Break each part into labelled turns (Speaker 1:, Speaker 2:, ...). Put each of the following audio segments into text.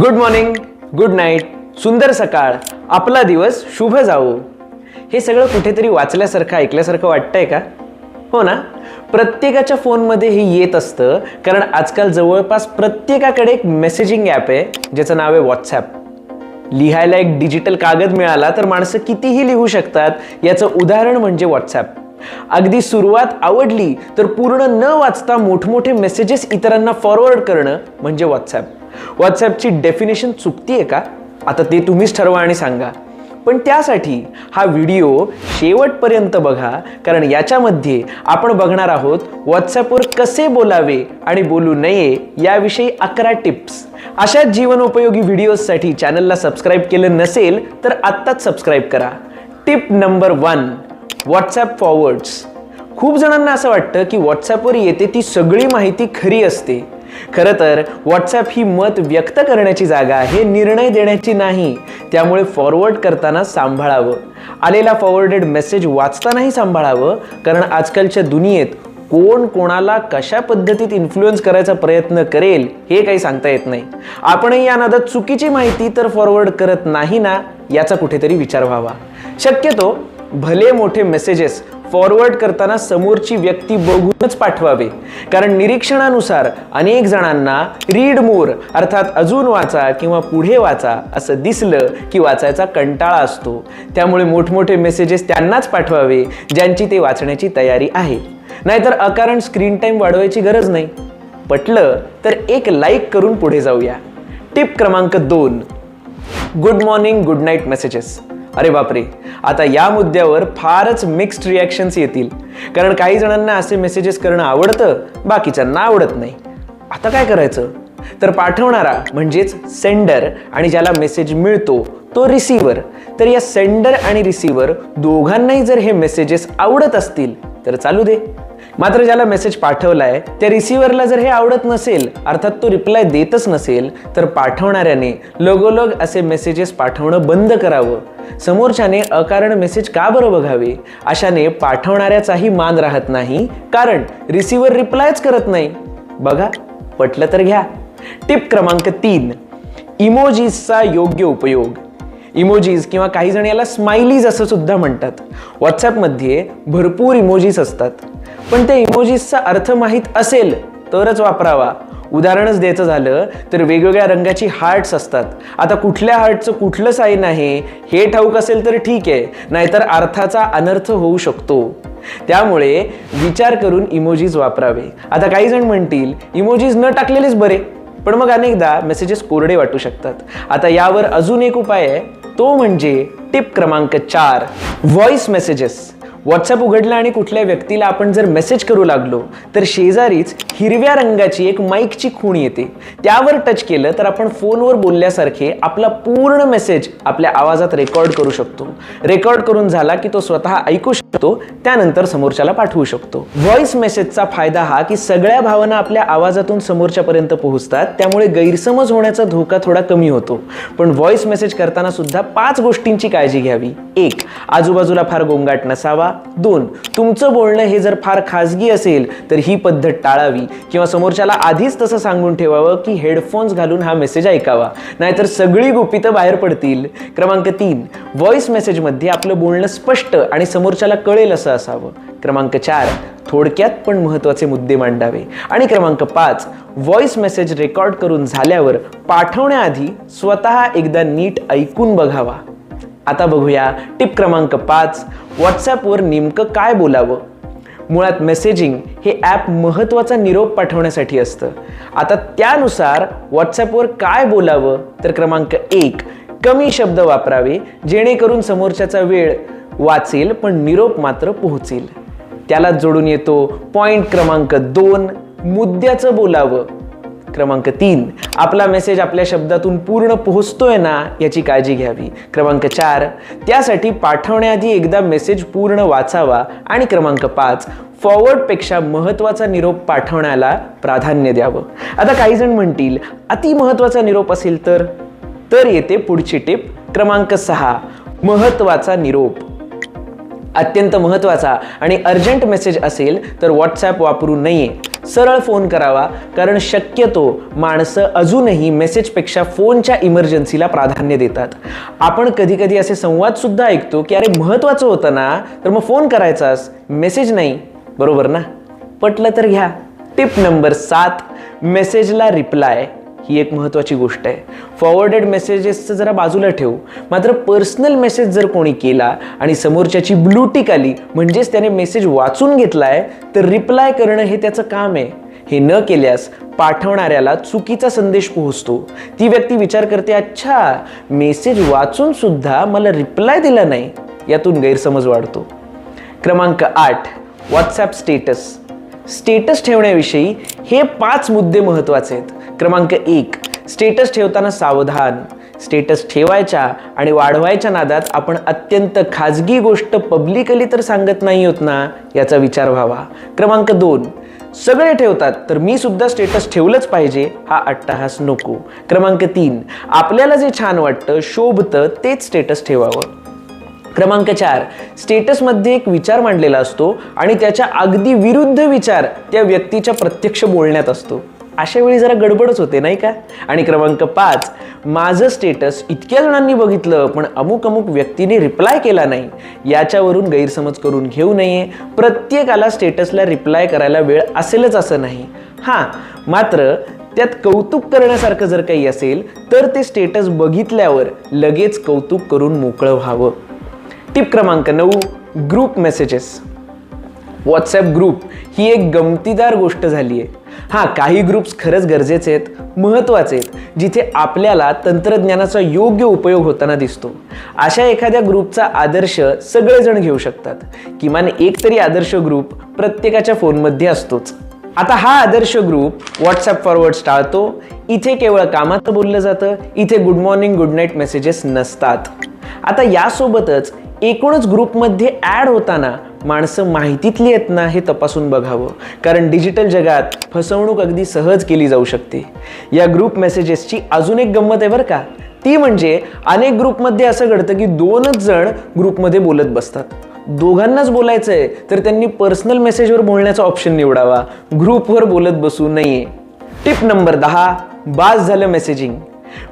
Speaker 1: Good morning good night सुंदर सकाळ आपला दिवस शुभ जाऊ हे सगळं कुठेतरी वाचल्यासारखं ऐकल्यासारखं वाटतंय का? हो ना? प्रत्येकाच्या फोनमध्ये हे येत असतं कारण आजकाल जवळपास प्रत्येकाकडे एक मेसेजिंग ॲप आहे ज्याचं नाव आहे व्हॉट्सॲप लिहायला एक डिजिटल कागद मिळाला तर माणसं कितीही लिहू शकतात याचं उदाहरण म्हणजे व्हॉट्सॲप अगदी सुरुवात आवडली तर पूर्ण न वाचता मोठमोठे मेसेजेस इतरांना फॉरवर्ड करणं म्हणजे व्हॉट्सॲप व्हॉट्सॲपची डेफिनेशन चुकती आहे का? आता ते तुम्हीच ठरवा आणि सांगा. पण त्यासाठी हा व्हिडिओ शेवटपर्यंत बघा कारण याच्यामध्ये आपण बघणार आहोत व्हॉट्सॲपवर कसे बोलावे आणि बोलू नये याविषयी अकरा टिप्स. अशाच जीवनोपयोगी व्हिडिओजसाठी चॅनलला सबस्क्राईब केलं नसेल तर आत्ताच सबस्क्राईब करा. Tip number one WhatsApp forwards खूप जणांना असं वाटतं की व्हॉट्सॲपवर येते ती सगळी माहिती खरी असते. खरं तर व्हॉट्सॲप ही मत व्यक्त करण्याची जागा आहे निर्णय देण्याची नाही. त्यामुळे फॉरवर्ड करताना सांभाळावं. आलेला फॉरवर्डेड मेसेज वाचतानाही सांभाळावं कारण आजकालच्या दुनियेत कोण कोणाला कशा पद्धतीत इन्फ्लुएन्स करायचा प्रयत्न करेल हे काही सांगता येत नाही. आपणही या नादात चुकीची माहिती तर फॉरवर्ड करत नाही ना याचा कुठेतरी विचार व्हावा. शक्यतो भले मोठे मेसेजेस फॉरवर्ड करताना समोरची व्यक्ती बघूनच पाठवावे. कारण निरीक्षणानुसार अनेक जणांना रीड मोर अर्थात अजून वाचा किंवा पुढे वाचा असं दिसलं की वाचायचा कंटाळा असतो. त्यामुळे मोठमोठे मेसेजेस त्यांनाच पाठवावे ज्यांची ते वाचण्याची तयारी आहे. नाहीतर अकारण स्क्रीन टाईम वाढवायची गरज नाही. पटलं तर एक लाईक करून पुढे जाऊया. टिप क्रमांक दोन. Good morning good night messages अरे बापरे. आता या मुद्द्यावर फारच मिक्स्ड रिॲक्शन्स येतील. कारण काही जणांना असे मेसेजेस करणं आवडतं बाकीच्यांना आवडत नाही. आता काय करायचं? तर पाठवणारा म्हणजेच सेंडर आणि ज्याला मेसेज मिळतो तो रिसिव्हर तर या सेंडर आणि रिसिव्हर दोघांनाही जर हे मेसेजेस आवडत असतील तर चालू दे. मात्र ज्याला मेसेज पाठवलाय त्या रिसिव्हरला जर हे आवडत नसेल अर्थात तो रिप्लाय देतच नसेल तर पाठवणाऱ्याने लगोलग असे मेसेजेस पाठवणं बंद करावं. समोरच्याने अकारण मेसेज का बरं बघावे? अशाने पाठवणाऱ्याचाही मान राहत नाही कारण रिसिव्हर रिप्लायच करत नाही. बघा पटलं तर घ्या. टिप क्रमांक तीन इमोजीसचा योग्य उपयोग. इमोजीज किंवा काही जण याला स्माइलीज असं सुद्धा म्हणतात. व्हॉट्सॲपमध्ये भरपूर इमोजीज असतात. पण त्या इमोजीसचा अर्थ माहीत असेल तरच वापरावा. उदाहरणच द्यायचं झालं तर वेगवेगळ्या रंगाची हार्ट्स असतात. आता कुठल्या हार्टचं कुठलं साईन आहे हे ठाऊक असेल तर ठीक आहे नाहीतर अर्थाचा अनर्थ होऊ शकतो. त्यामुळे विचार करून इमोजीज वापरावे. आता काही जण म्हणतील इमोजीज न टाकलेलेच बरे. पण मग अनेकदा मेसेजेस कोरडे वाटू शकतात. आता यावर अजून एक उपाय आहे तो म्हणजे टिप क्रमांक चार व्हॉइस मेसेजेस व्हॉट्सअप उघडलं आणि कुठल्या व्यक्तीला आपण जर मेसेज करू लागलो तर शेजारीच हिरव्या रंगाची एक माईकची खूण येते. त्यावर टच केलं तर आपण फोनवर बोलल्यासारखे आपला पूर्ण मेसेज आपल्या आवाजात रेकॉर्ड करू शकतो. रेकॉर्ड करून झाला की तो स्वतः ऐकू शकतो त्यानंतर समोरच्याला पाठवू शकतो. व्हॉइस मेसेजचा फायदा हा की सगळ्या भावना आपल्या आवाजातून समोरच्यापर्यंत पोहोचतात त्यामुळे गैरसमज होण्याचा धोका थोडा कमी होतो. पण व्हॉइस मेसेज करताना सुद्धा पाच गोष्टींची काळजी घ्यावी. एक आजूबाजूला फार गोंगाट नसावा. दोन. तुमचं बोलणं हे जर फार खाजगी असेल तर ही पद्धत टाळावी. किंवा समोरच्याला आधीच तसं सांगून ठेवावं की हेडफोन्स घालून हा मेसेज ऐकावा. नाहीतर सगळी गुपितं बाहेर पडतील. क्रमांक तीन. व्हॉइस मेसेजमध्ये आपलं बोलणं स्पष्ट आणि समोरच्याला कळेल असं असावं. क्रमांक चार. थोडक्यात पण महत्त्वाचे मुद्दे मांडावे. आणि क्रमांक पाच. व्हॉइस मेसेज रेकॉर्ड करून झाल्यावर पाठवण्याआधी स्वतः एकदा नीट ऐकून बघावा. आता बघूया टिप क्रमांक पाच. व्हॉट्सॲपवर नेमकं काय बोलावं? मुळात मेसेजिंग हे ॲप महत्त्वाचा निरोप पाठवण्यासाठी असतं. आता त्यानुसार व्हॉट्सॲपवर काय बोलावं? तर क्रमांक एक कमी शब्द वापरावे जेणेकरून समोरच्याचा वेळ वाचेल पण निरोप मात्र पोहोचेल. त्याला जोडून येतो पॉईंट क्रमांक दोन. मुद्द्याचं बोलावं. क्रमांक तीन. आपला मेसेज आपल्या शब्दातून पूर्ण पोहोचतोय ना याची काळजी घ्यावी. क्रमांक चार. त्यासाठी पाठवण्याआधी एकदा मेसेज पूर्ण वाचावा आणि क्रमांक पाच फॉरवर्डपेक्षा महत्त्वाचा निरोप पाठवण्याला प्राधान्य द्यावं. आता काही जण म्हणतील अति महत्त्वाचा निरोप असेल तर? तर येते पुढची टिप. क्रमांक सहा. महत्त्वाचा निरोप. अत्यंत महत्त्वाचा आणि अर्जंट मेसेज असेल तर व्हॉट्सॲप वापरू नये. सरळ फोन करावा कारण शक्यतो माणसं अजूनही मेसेजपेक्षा फोनच्या इमर्जन्सीला प्राधान्य देतात. आपण कधी कधी असे संवादसुद्धा ऐकतो की अरे महत्त्वाचं होतं ना तर मग फोन करायचास. मेसेज नाही. बरोबर ना? पटलं तर घ्या. टिप नंबर सात मेसेजला रिप्लाय ही एक महत्त्वाची गोष्ट आहे. फॉरवर्डेड मेसेजेसचं जरा बाजूला ठेवू. मात्र पर्सनल मेसेज जर कोणी केला आणि समोरच्याची ब्लू टिक आली म्हणजेच त्याने मेसेज वाचून घेतला आहे तर रिप्लाय करणं हे त्याचं काम आहे. हे न केल्यास पाठवणाऱ्याला चुकीचा संदेश पोहोचतो. ती व्यक्ती विचार करते अच्छा मेसेज वाचून सुद्धा मला रिप्लाय दिला नाही. यातून गैरसमज वाढतो. क्रमांक आठ व्हॉट्सॲप स्टेटस स्टेटस ठेवण्याविषयी हे पाच मुद्दे महत्त्वाचे आहेत. क्रमांक एक स्टेटस ठेवताना सावधान. स्टेटस ठेवायच्या आणि वाढवायच्या नादात आपण अत्यंत खाजगी गोष्ट पब्लिकली तर सांगत नाही होत ना याचा विचार व्हावा. क्रमांक दोन सगळे ठेवतात तर मी सुद्धा स्टेटस ठेवलंच पाहिजे हा अट्टहास नको. क्रमांक तीन आपल्याला जे छान वाटतं शोभतं तेच स्टेटस ठेवावं. क्रमांक चार. स्टेटसमध्ये एक विचार मांडलेला असतो आणि त्याच्या अगदी विरुद्ध विचार त्या व्यक्तीच्या प्रत्यक्ष बोलण्यात असतो. अशा वेळी जरा गडबडच होते नाही का? आणि क्रमांक पाच माझं स्टेटस इतक्या जणांनी बघितलं पण अमुक अमुक व्यक्तीने रिप्लाय केला नाही. याच्यावरून गैरसमज करून घेऊ नये. प्रत्येकाला स्टेटसला रिप्लाय करायला वेळ असेलच असं नाही. हां मात्र त्यात कौतुक करण्यासारखं जर काही असेल तर ते स्टेटस बघितल्यावर लगेच कौतुक करून मोकळं व्हावं. टिप क्रमांक नऊ ग्रुप मेसेजेस व्हॉट्सॲप ग्रुप ही एक गमतीदार गोष्ट झाली आहे. हां काही ग्रुप्स खरंच गरजेचे आहेत महत्त्वाचे आहेत जिथे आपल्याला तंत्रज्ञानाचा योग्य उपयोग होताना दिसतो. अशा एखाद्या ग्रुपचा आदर्श सगळेजण घेऊ शकतात. किमान एक तरी आदर्श ग्रुप प्रत्येकाच्या फोनमध्ये असतोच. आता हा आदर्श ग्रुप व्हॉट्सॲप फॉरवर्ड टाळतो. इथे केवळ कामाचं बोललं जातं इथे good morning good night messages नसतात. आता यासोबतच एकूणच ग्रुपमध्ये ॲड होताना माणसं माहितीतली आहेत ना हे तपासून बघावं. कारण डिजिटल जगात फसवणूक अगदी सहज केली जाऊ शकते. या ग्रुप मेसेजेसची अजून एक गंमत आहे बरं का? ती म्हणजे अनेक ग्रुपमध्ये असं घडतं की दोनच जण ग्रुपमध्ये बोलत बसतात. दोघांनाच बोलायचं आहे तर त्यांनी पर्सनल मेसेजवर बोलण्याचा ऑप्शन निवडावा. ग्रुपवर बोलत बसू नये. टिप नंबर दहा बास झालं मेसेजिंग.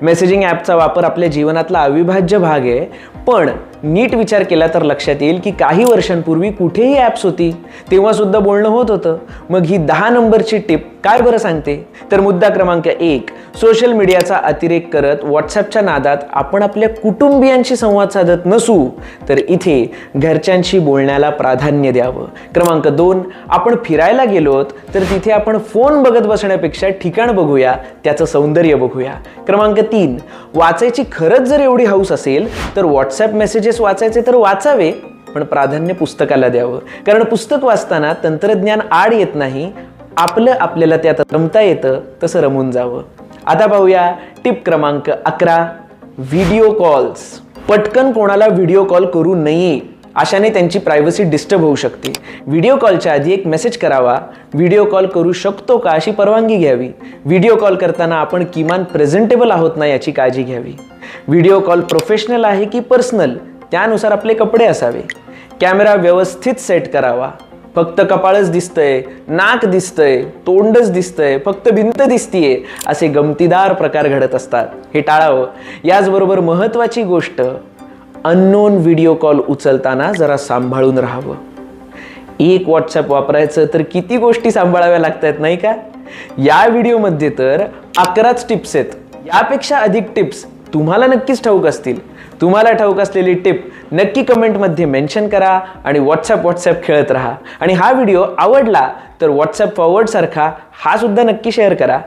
Speaker 1: मेसेजिंग ॲपचा वापर आपल्या जीवनातला अविभाज्य भाग आहे. पण नीट विचार केला तर लक्षात येईल की काही वर्षांपूर्वी कुठेही ॲप्स होती तेव्हा सुद्धा बोलणं होत होतं. मग ही दहा नंबरची टिप काय बरं सांगते? तर मुद्दा क्रमांक एक सोशल मीडियाचा अतिरेक करत व्हॉट्सॲपच्या नादात आपण आपल्या कुटुंबियांशी संवाद साधत नसू तर इथे घरच्यांशी बोलण्याला प्राधान्य द्यावं. क्रमांक दोन आपण फिरायला गेलोत तर तिथे आपण फोन बघत बसण्यापेक्षा ठिकाण बघूया त्याचं सौंदर्य बघूया. क्रमांक तीन वाचायची खरंच जर एवढी हौस असेल तर व्हॉट्सॲप मेसेजेस वाचायचे तर वाचावे पण प्राधान्य पुस्तकाला द्यावं. कारण पुस्तक वाचताना तंत्रज्ञान आड येत नाही आपलं आपल्याला त्यात रमता येतं तसं रमून जावं. आता पाहूया टिप क्रमांक अकरा व्हिडिओ कॉल्स. पटकन कोणाला व्हिडिओ कॉल करू नये अशाने त्यांची प्रायव्हसी डिस्टर्ब होऊ शकते. व्हिडिओ कॉलच्या आधी एक मेसेज करावा व्हिडिओ कॉल करू शकतो का? अशी परवानगी घ्यावी. व्हिडिओ कॉल करताना आपण किमान प्रेझेंटेबल आहोत ना याची काळजी घ्यावी. व्हिडिओ कॉल प्रोफेशनल आहे की पर्सनल? त्यानुसार आपले कपडे असावे. कॅमेरा व्यवस्थित सेट करावा. फक्त कपाळच दिसतंय नाक दिसतंय तोंडच दिसतंय फक्त भिंत दिसतीये असे गमतीदार प्रकार घडत असतात. हे टाळावं. याचबरोबर महत्त्वाची गोष्ट अननोन व्हिडिओ कॉल उचलताना जरा सांभाळून राहावं. एक व्हॉट्सॲप वापरायचं तर किती गोष्टी सांभाळाव्या लागत आहेत नाही का? या व्हिडिओमध्ये तर अकराच टिप्स आहेत. यापेक्षा अधिक टिप्स तुम्हाला नक्कीच ठाऊक असतील. तुम्हाला ठाऊक असलेली टिप नक्की कमेंटमध्ये मेन्शन करा आणि व्हॉट्सअप व्हॉट्सअप खेळत राहा. आणि हा व्हिडिओ आवडला तर व्हॉट्सअप फॉरवर्डसारखा हा सुद्धा नक्की शेअर करा.